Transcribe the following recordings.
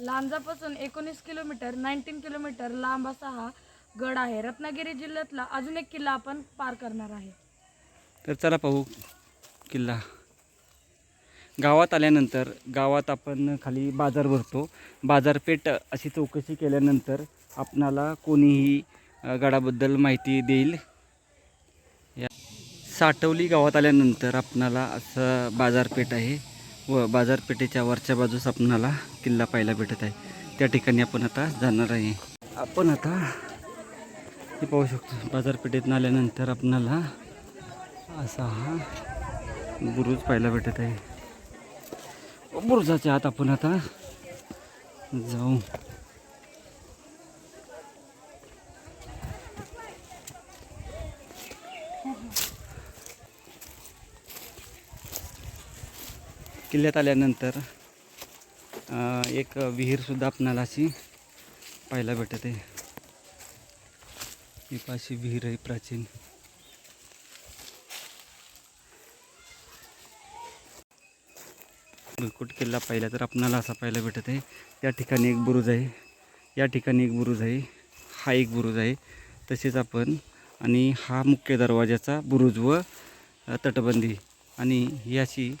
लांजापासून एकोणीस kilometre nineteen kilometre लांब असा हा गड आहे. रत्नागिरी जिल्ह्यातला अजून एक किल्ला आपण पार करणार आहे. तर चला पाहू किल्ला. गावात आल्यानंतर गावात आपण खाली बाजार भरतो. बाजारपेठ अशी चौकशी केल्यानंतर आपणाला कोणीही गडाबद्दल माहिती देईल. या साठवली गावात आल्यानंतर आपणाला असं बाजारपेठ आहे. व बाजारपेठेच्या वरच्या बाजूस आपणाला किल्ला पाहायला भेटत आहे. त्या ठिकाणी आपण आता जाणार आहे. आपण आता हे पाहू शकतो बाजारपेठेतून आल्यानंतर आपणाला असा हा बुरुज पाहायला भेटत आहे. बुरुजाच्या आत आपण आता जाऊ. किल्ल्यात आल्यानंतर एक विहीरसुद्धा आपणाला अशी पाहायला भेटत आहे. ही पाशी विहीर आहे प्राचीन. भुईकोट किल्ला पाहिला तर आपणाला असा पाहायला भेटत आहे. त्या ठिकाणी एक बुरुज आहे. या ठिकाणी एक बुरुज आहे. हा एक बुरुज आहे. तसेच आपण आणि हा मुख्य दरवाजाचा बुरुज व तटबंदी. आणि ही अशी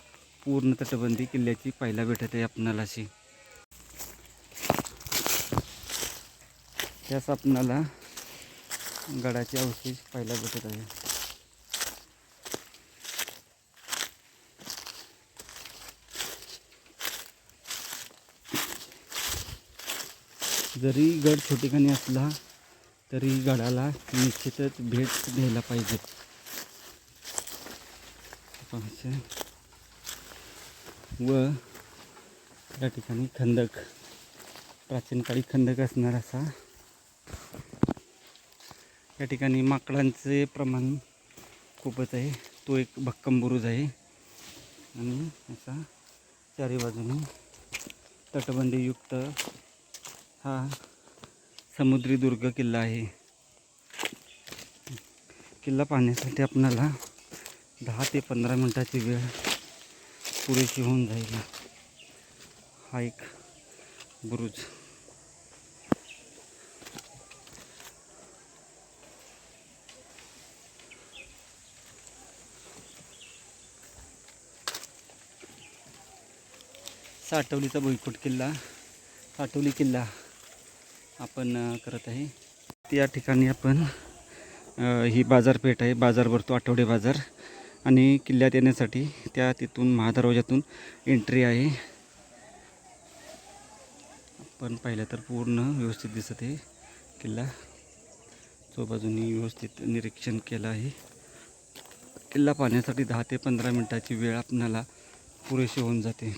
पूर्ण तटबंदी किल्ल्याची पाहिला भेटत आहे आपणाला अशी. त्यास आपणाला गडाचे अवशेष पाहायला भेटत आहे. जरी गड छोटेखानी असला तरी गडाला निश्चितच भेट द्यायला पाहिजे. पाहायचं. व या ठिकाणी खंदक प्राचीन काळी खंदक असणार असा. या ठिकाणी माकडांचे प्रमाण खूपच आहे. तो एक भक्कम बुरुज आहे. आणि असा चारी बाजूने तटबंदीयुक्त हा समुद्री दुर्ग किल्ला आहे. किल्ला पाहण्यासाठी आपणाला दहा ते पंधरा मिनटाची वेळ पुरेशी होऊन जाईल. हा एक बुरुज. साठवलीचा भुईकोट किल्ला साठवली किल्ला आपण करत आहे. त्या ठिकाणी आपण ही बाजारपेठ आहे बाजार भरतो आठवडे बाजार. आणि किल्ल्यात येण्यासाठी त्या तिथून महादरवाज्यातून एंट्री आहे. पण पाहिलं तर पूर्ण व्यवस्थित दिसत आहे. किल्ला चौबाजूनी व्यवस्थित निरीक्षण केलं आहे. किल्ला पाहण्यासाठी दहा ते पंधरा मिनटाची वेळ आपणाला पुरेशी होऊन जाते.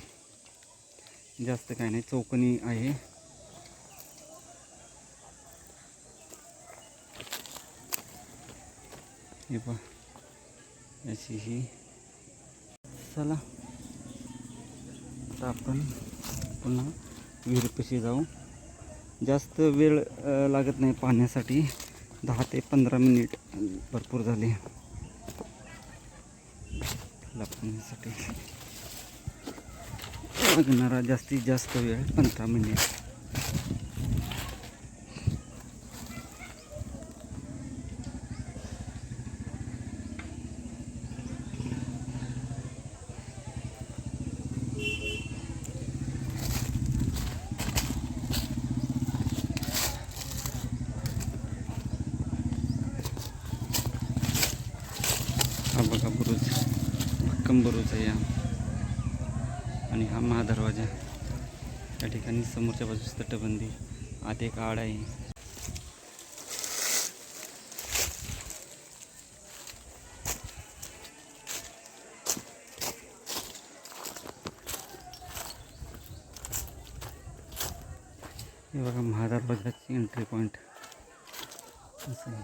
जास्त काय नाही चौकणी आहे. हे पहा. अशी ही. चला. आता आपण पुन्हा विहिरीपाशी जाऊ. जास्त वेळ लागत नाही पाहण्यासाठी. दहा ते पंधरा मिनिट भरपूर झाले. त्याला पाहण्यासाठी. लागणारा जास्तीत जास्त वेळ पंधरा मिनिट. बघा बुरुज. भक्कम बुरुज आहे हा. आणि हा महादरवाजा. या ठिकाणी समोरच्या बाजूस तटबंदी. आत एक आड आहे. हे बघा महादरवाजाची एंट्री पॉईंट असं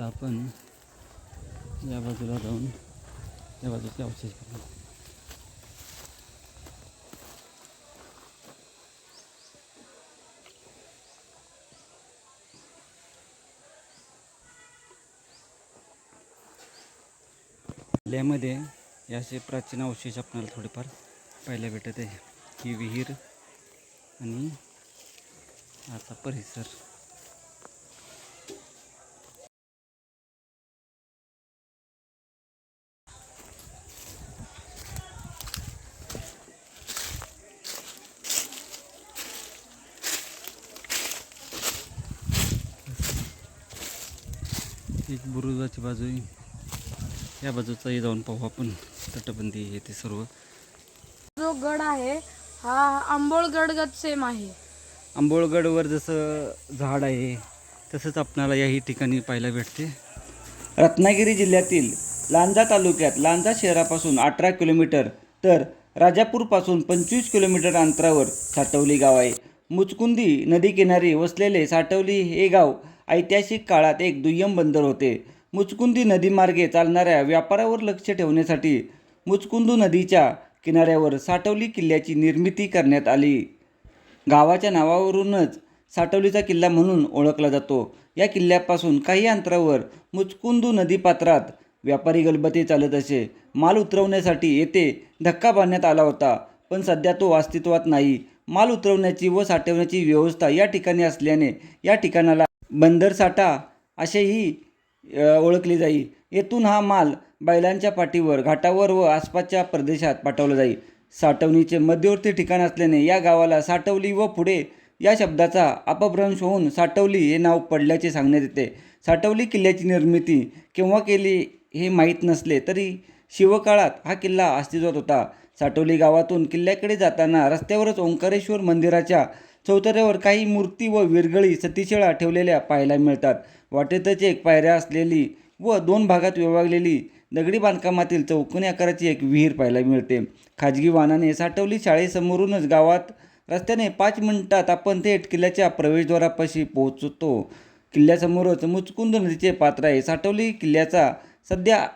आता आपण या बाजूला जाऊन या बाजूचे अवशेष करू किल्ल्यामध्ये हे असे प्राचीन अवशेष आपल्याला थोडेफार पाहायला भेटत आहे. ही विहीर आणि आता परिसर. एक बुरुजाची बाजू आहे या बाजूचाही जाऊन पाहू आपण. तटबंदी हे ते सर्व. जो गड आहे हा आंबोळगडगत सेम आहे. आंबोळगडवर जसं झाड आहे तसंच आपणाला याही ठिकाणी पाहायला भेटते. रत्नागिरी जिल्ह्यातील लांजा तालुक्यात लांजा शहरापासून अठरा किलोमीटर तर राजापूरपासून पंचवीस किलोमीटर अंतरावर साटवली गाव आहे. मुचकुंदी नदीकिनारी वसलेले साटवली हे गाव ऐतिहासिक काळात एक दुय्यम बंदर होते. मुचकुंदी नदीमार्गे चालणाऱ्या व्यापारावर लक्ष ठेवण्यासाठी मुचकुंदू नदीच्या किनाऱ्यावर साठवली किल्ल्याची निर्मिती करण्यात आली. गावाच्या नावावरूनच साठवलीचा किल्ला म्हणून ओळखला जातो. या किल्ल्यापासून काही अंतरावर मुचकुंदू नदीपात्रात व्यापारी गलबते चालत असे. माल उतरवण्यासाठी येथे धक्का बांधण्यात आला होता पण सध्या तो अस्तित्वात नाही. माल उतरवण्याची व साठवण्याची व्यवस्था या ठिकाणी असल्याने या ठिकाणाला बंदरसाठा असेही ओळखले जाई. येथून हा माल बैलांच्या पाठीवर घाटावर व आसपासच्या प्रदेशात पाठवला जाई. साठवणीचे मध्यवर्ती ठिकाण असल्याने या गावाला साठवली व पुढे या शब्दाचा अपभ्रंश होऊन साठवली हे नाव पडल्याचे सांगण्यात येते. साठवली किल्ल्याची निर्मिती केव्हा केली हे माहीत नसले तरी शिवकाळात हा किल्ला अस्तित्वात होता. साठवली गावातून किल्ल्याकडे जाताना रस्त्यावरच ओंकारेश्वर मंदिराच्या चौतऱ्यावर काही मूर्ती व विरगळी सतीशिळा ठेवलेल्या पाहायला मिळतात. वाटेतच एक पायऱ्या असलेली व दोन भागात विभागलेली दगडी बांधकामातील चौकोनी आकाराची एक विहीर पाहायला मिळते. खाजगी वाहनाने साठवली शाळेसमोरूनच गावात रस्त्याने पाच मिनिटात आपण थेट किल्ल्याच्या प्रवेशद्वारापाशी पोहोचतो. किल्ल्यासमोरच मुचकुंद नदीचे पात्र आहे. साठवली किल्ल्याचा सध्या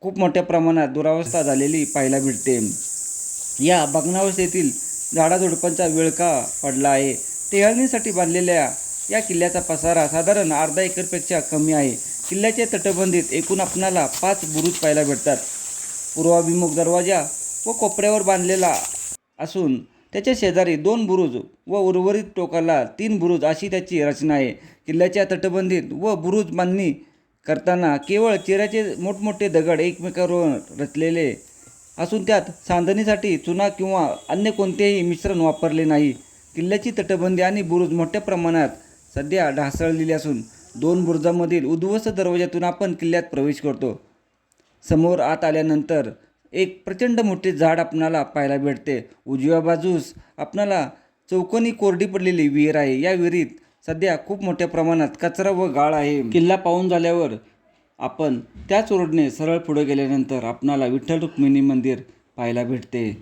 खूप मोठ्या प्रमाणात दुरावस्था झालेली पाहायला मिळते. या भग्नावस्थेतील झाडाझुडपांचा विळका पडला आहे? टेहळणीसाठी बांधलेल्या या किल्ल्याचा पसारा साधारण अर्धा एकरपेक्षा कमी आहे. किल्ल्याच्या तटबंदीत एकूण आपणाला पाच बुरुज पाहायला भेटतात. पूर्वाभिमुख दरवाजा व कोपऱ्यावर बांधलेला असून त्याच्या शेजारी दोन बुरुज व उर्वरित टोकाला तीन बुरुज अशी त्याची रचना आहे. किल्ल्याच्या तटबंदीत व बुरुज बांधणी करताना केवळ चेहऱ्याचे मोठमोठे दगड एकमेकावर रचलेले असून त्यात सांधणीसाठी चुना किंवा अन्य कोणतेही मिश्रण वापरले नाही. किल्ल्याची तटबंदी आणि बुरुज मोठ्या प्रमाणात सध्या ढासळलेली असून दोन बुरुजामधील उद्ध्वस्त दरवाजातून आपण किल्ल्यात प्रवेश करतो. समोर आत आल्यानंतर एक प्रचंड मोठे झाड आपणाला पाहायला भेटते. उजव्या बाजूस आपणाला चौकोनी कोरडी पडलेली विहीर आहे. या विहिरीत सध्या खूप मोठ्या प्रमाणात कचरा व गाळ आहे. किल्ला पाहून झाल्यावर आपण त्याच रोडने सरळ पुढे गेल्यानंतर आपणाला विठ्ठल रुक्मिणी मंदिर पाहायला भेटते.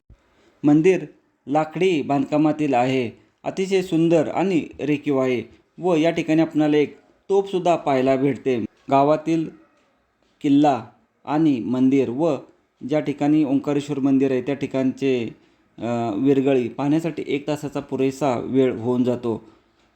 मंदिर लाकडी बांधकामातील आहे अतिशय सुंदर आणि रेखीव आहे व या ठिकाणी आपणाला एक तोपसुद्धा पाहायला भेटते. गावातील किल्ला आणि मंदिर व ज्या ठिकाणी ओंकारेश्वर मंदिर आहे त्या ठिकाणचे विरगळी पाहण्यासाठी एक तासाचा पुरेसा वेळ होऊन जातो.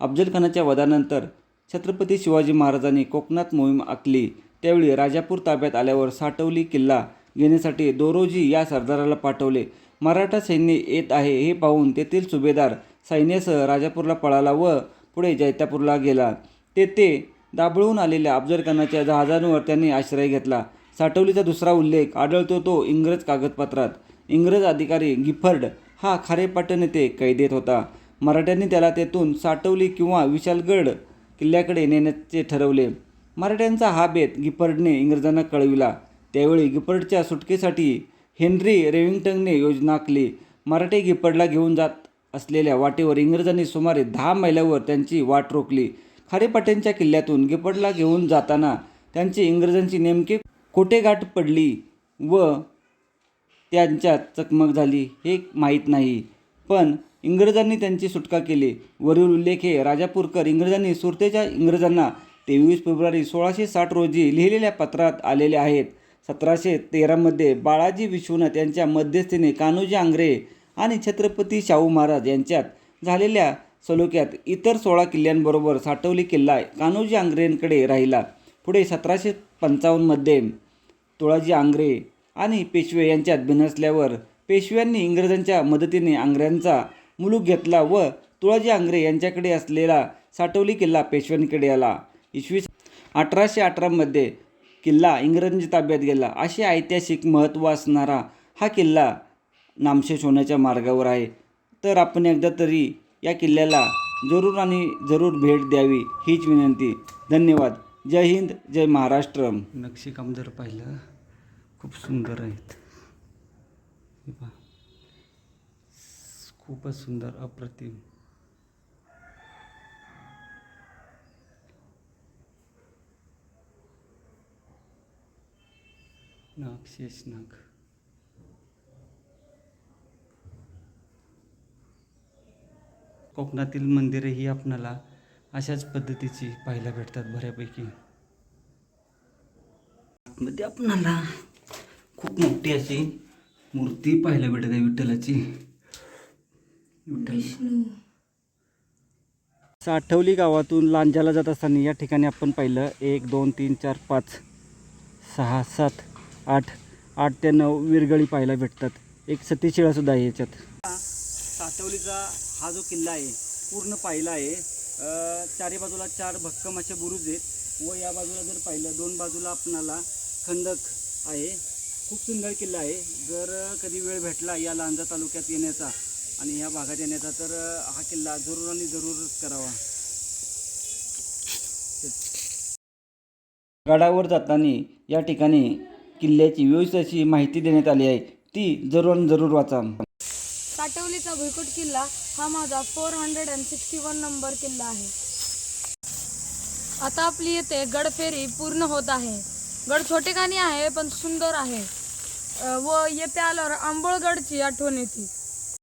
अफजल खानाच्या वधानंतर छत्रपती शिवाजी महाराजांनी कोकणात मोहीम आखली. त्यावेळी राजापूर ताब्यात आल्यावर साठवली किल्ला घेण्यासाठी दोरोजी या सरदाराला पाठवले. मराठा सैन्य येत आहे हे पाहून तेथील सुभेदार सैन्यासह राजापूरला पळाला व पुढे जैतापूरला गेला. तेथे दाबळून आलेल्या अफजलखानाच्या जहाजांवर त्यांनी आश्रय घेतला. साठवलीचा दुसरा उल्लेख आढळतो तो इंग्रज कागदपत्रात. इंग्रज अधिकारी गिफर्ड हा खारेपाटण येथे कैदेत होता. मराठ्यांनी त्याला तेथून साठवली किंवा विशालगड किल्ल्याकडे नेण्याचे ठरवले. मराठ्यांचा हा बेत गिफर्डने इंग्रजांना कळविला. त्यावेळी गिफर्डच्या सुटकेसाठी हेनरी रेविंग्टनने योजना आखली. मराठे गिफर्डला घेऊन जात असलेल्या वाटेवर इंग्रजांनी सुमारे दहा मैलावर त्यांची वाट रोखली. खारेपाट्यांच्या किल्ल्यातून गिफर्डला घेऊन जाताना त्यांची इंग्रजांची नेमके कोठे गाठ पडली व त्यांच्यात चकमक झाली हे माहीत नाही. पण इंग्रजांनी त्यांची सुटका केली. वरील उल्लेख हे राजापूरकर इंग्रजांनी सुरतेच्या इंग्रजांना तेवीस फेब्रुवारी सोळाशे साठ रोजी लिहिलेल्या पत्रात आलेले आहेत. सतराशे तेरामध्ये बाळाजी विश्वनाथ यांच्या मध्यस्थीने कान्होजी आंग्रे आणि छत्रपती शाहू महाराज यांच्यात झालेल्या सलोख्यात इतर सोळा किल्ल्यांबरोबर साठवली किल्ला कान्होजी आंग्रेंकडे राहिला. पुढे सतराशे पंचावन्नमध्ये तुळाजी आंग्रे आणि पेशवे यांच्यात बिनसल्यावर पेशव्यांनी इंग्रजांच्या मदतीने आंग्र्यांचा मुलूक घेतला व तुळाजी आंग्रे यांच्याकडे असलेला साठवली किल्ला पेशव्यांकडे आला. इसवी अठराशे अठरामध्ये किल्ला इंग्रजांच्या ताब्यात गेला. असे ऐतिहासिक महत्त्व असणारा हा किल्ला नामशेष होण्याच्या मार्गावर आहे. तर आपण एकदा तरी या किल्ल्याला जरूर आणि जरूर भेट द्यावी हीच विनंती. धन्यवाद. जय हिंद जय महाराष्ट्र. नक्षीकाम जर पाहिलं. खूप सुंदर आहेत. खूपच सुंदर अप्रतिम. नाग शेष नाग कोकणातील मंदिरेही आपणाला अशाच पद्धतीची पाहायला भेटतात बऱ्यापैकी. मध्ये आपणाला खूप मोठी अशी मूर्ती पाहायला भेटत आहे विठ्ठलाची. विठ्ठल. साठवली गावातून लांजाला जात असताना या ठिकाणी आपण पाहिलं एक दोन तीन चार पाच सहा सात आठ आठ ते नऊ विरगळी पाहायला भेटतात. एक सतीशिळासुद्धा आहे याच्यात. साठवलीचा हा जो किल्ला आहे पूर्ण पाहिला आहे. चारी बाजूला चार भक्कम असे बुरुज आहेत. व या बाजूला जर पाहिलं दोन बाजूला आपणाला खंदक आहे. खूप सुंदर किल्ला आहे. जर कधी वेळ भेटला या लांजा तालुक्यात येण्याचा आणि ह्या भागात येण्याचा तर हा किल्ला जरूर आणि जरूरच करावा. गडावर जाताना या ठिकाणी किल्ल्याची व्यवस्थित अशी माहिती देण्यात आली आहे. ती जरूर आणि जरूर वाचा. साठवलीचा भुईकोट किल्ला हा माझा four hundred and sixty one number किल्ला आहे. आता आपली येथे गडफेरी पूर्ण होत आहे. गड छोटेखानी आहे पण सुंदर आहे. व येथे आल्यावर आंबोळगडची आठवण येते.